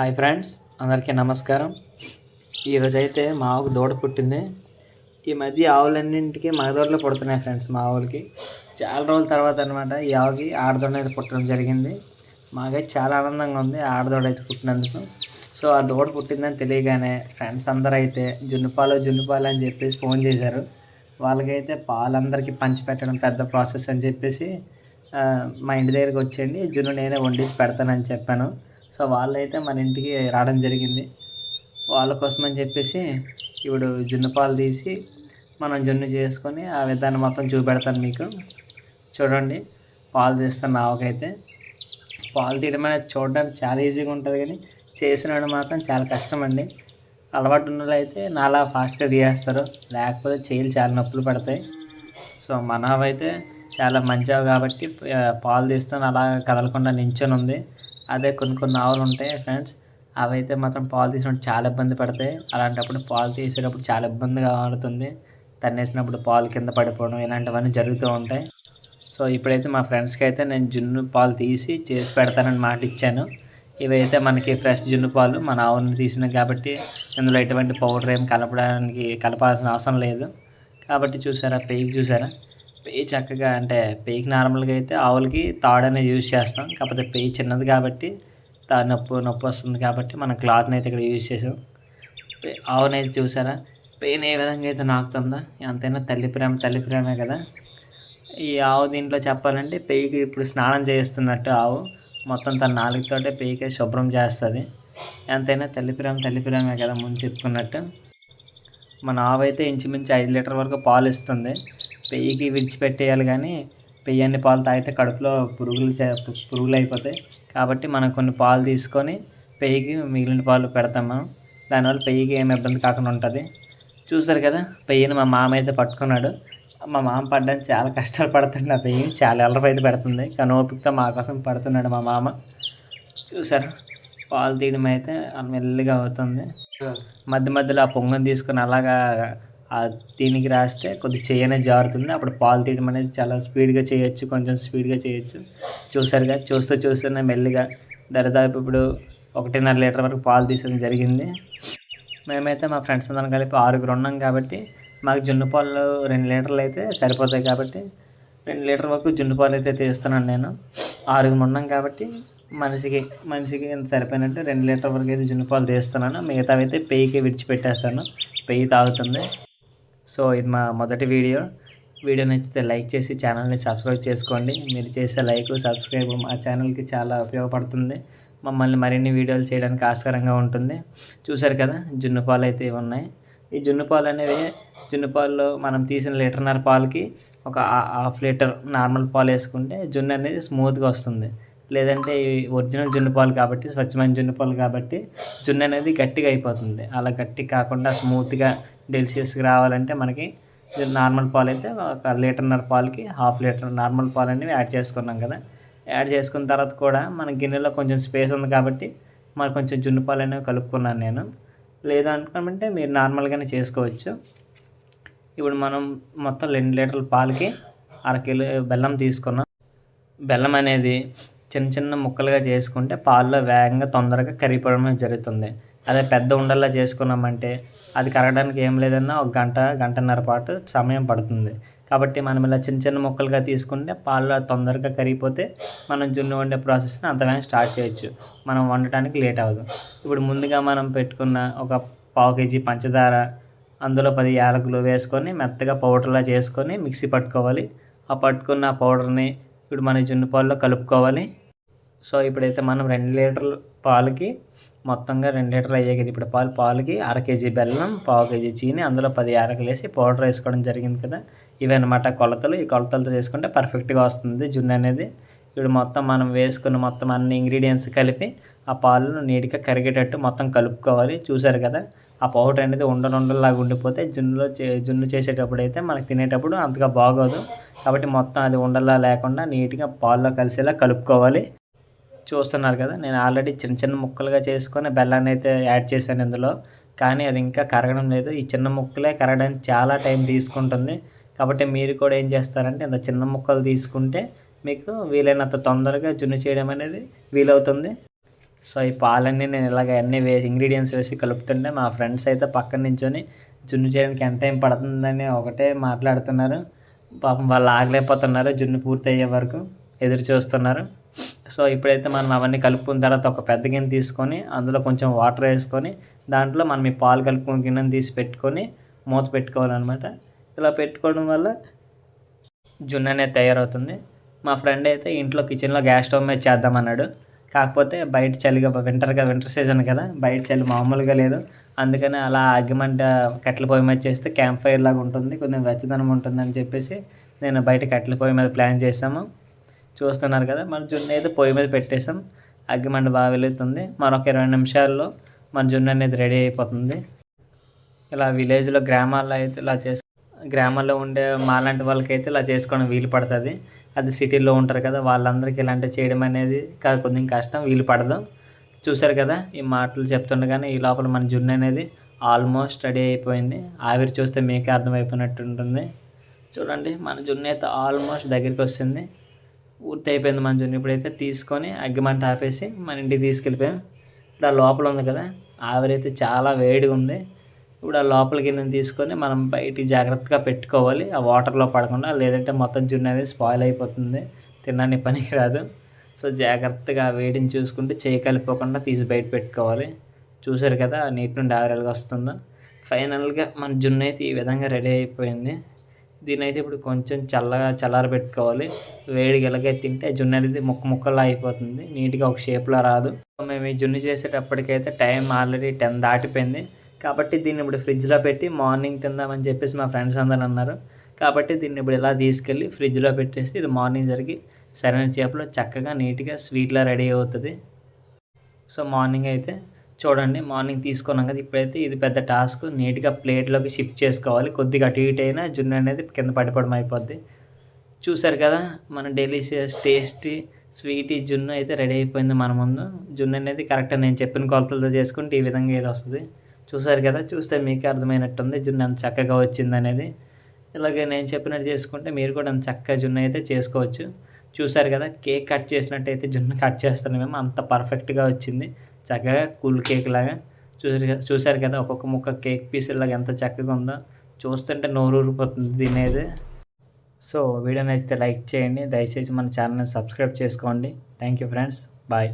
Hi friends అందరికీ నమస్కారం. ఈరోజు అయితే మా ఆవుకు దూడ పుట్టింది. ఈ మధ్య ఆవులన్నింటికి మగదోడలు పుడుతున్నాయి ఫ్రెండ్స్ మా ఆవులకి. చాలా రోజుల తర్వాత అనమాట ఈ ఆవుకి ఆడదోడ అయితే పుట్టడం జరిగింది. మాకైతే చాలా ఆనందంగా ఉంది ఆడదోడ అయితే పుట్టినందుకు. సో ఆ దూడ పుట్టిందని తెలియగానే ఫ్రెండ్స్ అందరూ అయితే జున్నుపాలు జున్నుపాలు అని చెప్పేసి ఫోన్ చేశారు. వాళ్ళకైతే పాలందరికీ పంచిపెట్టడం పెద్ద ప్రాసెస్ అని చెప్పేసి మా ఇంటి దగ్గరికి వచ్చేయండి జున్ను నేనే వండేసి పెడతానని చెప్పాను. సో వాళ్ళైతే మన ఇంటికి రావడం జరిగింది. వాళ్ళ కోసం అని చెప్పేసి ఇప్పుడు జున్ను పాలు తీసి మనం జున్ను చేసుకొని ఆ విధానం మొత్తం చూపెడతాను మీకు. చూడండి పాలు తీస్తాను ఆవుకైతే. పాలు తీయడం అనేది చూడడానికి చాలా ఈజీగా ఉంటుంది కానీ చేసిన మాత్రం చాలా కష్టం అండి అలవాటు ఉన్న అయితే నాలా ఫాస్ట్గా తీయేస్తారు లేకపోతే చేయిలు చాలా నొప్పులు పడతాయి. సో మన చాలా మంచిగా కాబట్టి పాలు తీస్తాను అలా కదలకుండా నించొని ఉంది అదే కొన్ని కొన్ని ఆవులు ఉంటాయి ఫ్రెండ్స్. అవి అయితే మాత్రం పాలు తీసినప్పుడు చాలా ఇబ్బంది పడతాయి. అలాంటప్పుడు పాలు తీసేటప్పుడు చాలా ఇబ్బందిగా మారుతుంది. తన్నేసినప్పుడు పాలు కింద పడిపోవడం ఇలాంటివన్నీ జరుగుతూ ఉంటాయి. సో ఇప్పుడైతే మా ఫ్రెండ్స్కి అయితే నేను జున్ను పాలు తీసి చేసి పెడతానని మాట ఇచ్చాను. ఇవైతే మనకి ఫ్రెష్ జున్ను పాలు మన ఆవుని తీసినాయి కాబట్టి ఇందులో ఎటువంటి పౌడర్ ఏం కలపడానికి కలపాల్సిన అవసరం లేదు. కాబట్టి చూసారా పెయికి చూసారా? పేయి చక్కగా అంటే పేయికి నార్మల్గా అయితే ఆవులకి తాడు అనేది యూజ్ చేస్తాం. కాకపోతే పేయి చిన్నది కాబట్టి తా నొప్పి నొప్పి వస్తుంది కాబట్టి మనం క్లాత్ని అయితే ఇక్కడ యూజ్ చేసాం. ఆవునైతే చూసారా? పెయిన్ ఏ విధంగా అయితే నాకుతుందా ఎంతైనా తల్లి ప్రేమ తల్లి ప్రేమే కదా. ఈ ఆవు దీంట్లో చెప్పాలంటే పెయికి ఇప్పుడు స్నానం చేస్తున్నట్టు ఆవు. మొత్తం తన నాలుగుతోటే పెయికే శుభ్రం చేస్తుంది. ఎంతైనా తల్లి ప్రేమ తల్లి ప్రేమే కదా ముందు చెప్పుకున్నట్టు. మన ఆవు అయితే ఇంచుమించు ఐదు లీటర్ వరకు పాలు ఇస్తుంది. పెయ్యికి విడిచిపెట్టేయాలి కానీ పెయ్యి అన్ని పాలు తాగితే కడుపులో పురుగులు పురుగులు అయిపోతాయి. కాబట్టి మనం కొన్ని పాలు తీసుకొని పెయ్యికి మిగిలిన పాలు పెడతాం మనం. దానివల్ల పెయ్యికి ఏమి ఇబ్బంది కాకుండా ఉంటుంది. చూసారు కదా పెయ్యిని మా మామ అయితే పట్టుకున్నాడు. మా మామ పడ్డానికి చాలా కష్టాలు పడుతుంది ఆ పెయ్యి చాలా ఎల్లరపు అయితే పెడుతుంది. కానీ ఓపికతో మా కోసం పడుతున్నాడు మా మామ. చూసారు? పాలు తీయడం అయితే మెల్లిగా అవుతుంది. మధ్య మధ్యలో ఆ పొంగని తీసుకొని అలాగా దీనికి రాస్తే కొద్ది చేయనే జారుతుంది. అప్పుడు పాలు తీయడం అనేది చాలా స్పీడ్గా చేయొచ్చు కొంచెం స్పీడ్గా చేయొచ్చు. చూసారుగా చూస్తూ చూస్తూనే మెల్లిగా దరిదాపు ఇప్పుడు ఒకటిన్నర లీటర్ వరకు పాలు తీసడం జరిగింది. మేమైతే మా ఫ్రెండ్స్ అందరం కలిపి ఆరుగురు ఉన్నాం కాబట్టి మాకు జున్ను పాలు రెండు లీటర్లు అయితే సరిపోతాయి కాబట్టి రెండు లీటర్ వరకు జున్ను పాలు అయితే తీస్తున్నాను నేను. ఆరుగురు ఉన్నాం కాబట్టి మనిషికి మనిషికి ఎంత సరిపోయినట్టు రెండు లీటర్ వరకు అయితే జున్ను పాలు తీస్తున్నాను. మిగతావి అయితే పెయ్యికి విడిచిపెట్టేస్తాను. పెయ్యి తాగుతుంది. సో ఇది మా మొదటి వీడియో. వీడియో నచ్చితే లైక్ చేసి ఛానల్ని సబ్స్క్రైబ్ చేసుకోండి. మీరు చేసే లైక్ సబ్స్క్రైబ్ మా ఛానల్కి చాలా ఉపయోగపడుతుంది. మమ్మల్ని మరిన్ని వీడియోలు చేయడానికి ఆస్కారంగా ఉంటుంది. చూసారు కదా జున్ను పాలు అయితే ఉన్నాయి. ఈ జున్ను పాలు అనేవి జున్ను పాలలో మనం తీసిన లీటర్న్నర పాలకి ఒక హాఫ్ లీటర్ నార్మల్ పాలు వేసుకుంటే జున్ను అనేది స్మూత్గా వస్తుంది. లేదంటే ఈ ఒరిజినల్ జున్ను పాలు కాబట్టి స్వచ్ఛమైన జున్ను పాలు కాబట్టి జున్ను అనేది గట్టిగా అయిపోతుంది. అలా గట్టి కాకుండా స్మూత్గా డెలిషియస్గా రావాలంటే మనకి నార్మల్ పాలు అయితే ఒక లీటర్న్నర పాలకి హాఫ్ లీటర్ నార్మల్ పాలు అనేవి యాడ్ చేసుకున్నాం కదా. యాడ్ చేసుకున్న తర్వాత కూడా మన గిన్నెలో కొంచెం స్పేస్ ఉంది కాబట్టి మరి కొంచెం జున్ను పాలు అనేవి కలుపుకున్నాను నేను. లేదు అనుకోమంటే మీరు నార్మల్గానే చేసుకోవచ్చు. ఇప్పుడు మనం మొత్తం రెండు లీటర్ల పాలకి అరకిలో బెల్లం తీసుకున్నాం. బెల్లం అనేది చిన్న చిన్న ముక్కలుగా చేసుకుంటే పాల్లో వేగంగా తొందరగా కరిగిపోవడం జరుగుతుంది. అదే పెద్ద ఉండల్లా చేసుకున్నామంటే అది కరగడానికి ఏం లేదన్నా ఒక గంట గంటన్నర పాటు సమయం పడుతుంది. కాబట్టి మనం ఇలా చిన్న చిన్న ముక్కలుగా తీసుకుంటే పాలు తొందరగా కరిగిపోతే మనం జున్ను వండే ప్రాసెస్ని అంతగానే స్టార్ట్ చేయొచ్చు. మనం వండటానికి లేట్ అవ్వదు. ఇప్పుడు ముందుగా మనం పెట్టుకున్న ఒక పావు కేజీ పంచదార అందులో పది యాలకులు వేసుకొని మెత్తగా పౌడర్లా చేసుకొని మిక్సీ పట్టుకోవాలి. ఆ పట్టుకున్న పౌడర్ని ఇప్పుడు మన జున్ను పాలులో కలుపుకోవాలి. సో ఇప్పుడైతే మనం రెండు లీటర్ల పాలకి మొత్తంగా రెండు లీటర్లు అయ్యాయి కదా. ఇప్పుడు పాలు పాలకి అర కేజీ బెల్లం పావు కేజీ చీని అందులో పది యాలకులు వేసి పౌడర్ వేసుకోవడం జరిగింది కదా. ఇవన్నమాట కొలతలు. ఈ కొలతలతో చేసుకుంటే పర్ఫెక్ట్గా వస్తుంది జున్ను అనేది. ఇప్పుడు మొత్తం మనం వేసుకున్న మొత్తం అన్ని ఇంగ్రీడియంట్స్ కలిపి ఆ పాలను నీట్గా కరిగేటట్టు మొత్తం కలుపుకోవాలి. చూసారు కదా ఆ పౌడర్ అనేది ఉండనుండలాగా ఉండిపోతే జున్నులో చే జున్ను చేసేటప్పుడు అయితే మనకు తినేటప్పుడు అంతగా బాగోదు. కాబట్టి మొత్తం అది ఉండలా లేకుండా నీట్గా పాల్లో కలిసేలా కలుపుకోవాలి. చూస్తున్నారు కదా నేను ఆల్రెడీ చిన్న చిన్న ముక్కలుగా చేసుకొని బెల్లాన్ని అయితే యాడ్ చేశాను ఇందులో. కానీ అది ఇంకా కరగడం లేదు. ఈ చిన్న ముక్కలే కరగడానికి చాలా టైం తీసుకుంటుంది. కాబట్టి మీరు కూడా ఏం చేస్తారంటే ఇంత చిన్న ముక్కలు తీసుకుంటే మీకు వీలైనంత తొందరగా జున్ను చేయడం అనేది వీలవుతుంది. సో ఈ పాలన్నీ నేను ఇలాగ అన్ని వేసి ఇంగ్రీడియంట్స్ వేసి కలుపుతుంటే మా ఫ్రెండ్స్ అయితే పక్కన నించొని జున్ను చేయడానికి ఎంత టైం పడుతుందని ఒకటే మాట్లాడుతున్నారు. పాపం వాళ్ళు ఆగలేకపోతున్నారు జున్ను పూర్తి అయ్యే వరకు ఎదురు చూస్తున్నారు. సో ఇప్పుడైతే మనం అవన్నీ కలుపుకున్న తర్వాత ఒక పెద్ద గిన్నె తీసుకొని అందులో కొంచెం వాటర్ వేసుకొని దాంట్లో మనం ఈ పాలు కలుపుకున్న గిన్నెని తీసి పెట్టుకొని మూత పెట్టుకోవాలన్నమాట. ఇలా పెట్టుకోవడం వల్ల జున్ను అనేది తయారవుతుంది. మా ఫ్రెండ్ అయితే ఇంట్లో కిచెన్లో గ్యాస్ స్టవ్ మీద చేద్దామన్నాడు. కాకపోతే బయట చలిగా వింటర్గా వింటర్ సీజన్ కదా బయట చలి మామూలుగా లేదు. అందుకని అలా అగ్గిమంట కట్టెల పొయ్యి మీద చేస్తే క్యాంప్ ఫైర్ లాగా ఉంటుంది కొంచెం వెచ్చదనం ఉంటుందని చెప్పేసి నేను బయట కట్టెల పొయ్యి మీద ప్లాన్ చేసాము చూస్తున్నారు కదా మన జున్ను అయితే పొయ్యి మీద పెట్టేసాం. అగ్గిమంట బాగా వెలుగుతుంది. మరొక ఇరవై నిమిషాల్లో మన జున్ను అనేది రెడీ అయిపోతుంది. ఇలా విలేజ్లో గ్రామాల్లో అయితే ఇలా చేసు గ్రామాల్లో ఉండే మాలాంటి వాళ్ళకైతే ఇలా చేసుకోవడం వీలు పడుతుంది. అది సిటీలో ఉంటారు కదా వాళ్ళందరికీ ఇలాంటివి చేయడం అనేది కొంచెం కష్టం వీలు పడదు. చూసారు కదా ఈ మాటలు చెప్తుండగానే ఈ లోపల మన జున్ను అనేది ఆల్మోస్ట్ రెడీ అయిపోయింది. ఆవిరి చూస్తే మీకే అర్థమైపోయినట్టు ఉంటుంది చూడండి మన జున్ను అయితే ఆల్మోస్ట్ దగ్గరికి వస్తుంది. పూర్తి అయిపోయింది మన జున్ను ఇప్పుడైతే తీసుకొని అగ్గిమంట ఆపేసి మన ఇంటికి తీసుకెళ్ళిపోయాం. ఇప్పుడు ఆ లోపల ఉంది కదా ఆవిరైతే చాలా వేడిగా ఉంది. ఇప్పుడు ఆ లోపల గిన్నెని తీసుకొని మనం బయటికి జాగ్రత్తగా పెట్టుకోవాలి. ఆ వాటర్లో పడకుండా లేదంటే మొత్తం జున్ను అనేది స్పాయిల్ అయిపోతుంది. తినడానికి పనికి రాదు. సో జాగ్రత్తగా వేడిని చూసుకుంటూ చేయి కలిపోకుండా తీసి బయట పెట్టుకోవాలి. చూసారు కదా ఆ నీటి నుండి ఆవిరలుగా వస్తుందో. ఫైనల్గా మన జున్ను అయితే ఈ విధంగా రెడీ అయిపోయింది. దీని అయితే ఇప్పుడు కొంచెం చల్లగా చల్లారబెట్టుకోవాలి వేడి గెలగే తింటే జున్ను అనేది ముక్క ముక్కలా అయిపోతుంది. నీట్గా ఒక షేప్లో రాదు. మేము ఈ జున్ను చేసేటప్పటికైతే టైం ఆల్రెడీ టెన్ దాటిపోయింది. కాబట్టి దీన్ని ఇప్పుడు ఫ్రిడ్జ్లో పెట్టి మార్నింగ్ తిందామని చెప్పేసి మా ఫ్రెండ్స్ అందరూ అన్నారు. కాబట్టి దీన్ని ఇప్పుడు ఇలా తీసుకెళ్ళి ఫ్రిడ్జ్లో పెట్టేసి ఇది మార్నింగ్ జరిగి సరైన చేపలో చక్కగా నీట్గా స్వీట్లో రెడీ అవుతుంది. సో మార్నింగ్ అయితే చూడండి మార్నింగ్ తీసుకున్నాం కదా ఇప్పుడైతే ఇది పెద్ద టాస్క్. నీట్గా ప్లేట్లోకి షిఫ్ట్ చేసుకోవాలి. కొద్దిగా అటు ఇటు అయినా జున్ను అనేది కింద పడిపోవడం అయిపోద్ది. చూసారు కదా మన డెలిషియస్ టేస్టీ స్వీటీ జున్ను అయితే రెడీ అయిపోయింది మన ముందు. జున్ను అనేది కరెక్ట్ నేను చెప్పిన కొలతలతో చేసుకుంటే ఈ విధంగా ఇది వస్తుంది. చూసారు కదా చూస్తే మీకు అర్థమైనట్టుంది జున్ను ఎంత చక్కగా వచ్చింది అనేది. ఇలాగే నేను చెప్పినట్టు చేసుకుంటే మీరు కూడా అంత చక్కగా జున్ను అయితే చేసుకోవచ్చు. చూసారు కదా కేక్ కట్ చేసినట్టయితే జున్ను కట్ చేస్తున్నామేమో అంత పర్ఫెక్ట్గా వచ్చింది. చక్కగా కూల్ కేక్ లాగా చూసారు కదా చూసారు కదా ఒక్కొక్క ముక్క కేక్ పీస్ లాగా ఎంత చక్కగా ఉందో. చూస్తుంటే నోరు ఊరిపోతుంది తినేది. సో వీడియో నచ్చితే లైక్ చేయండి దయచేసి మన ఛానల్ని సబ్స్క్రైబ్ చేసుకోండి. Thank you friends. బాయ్.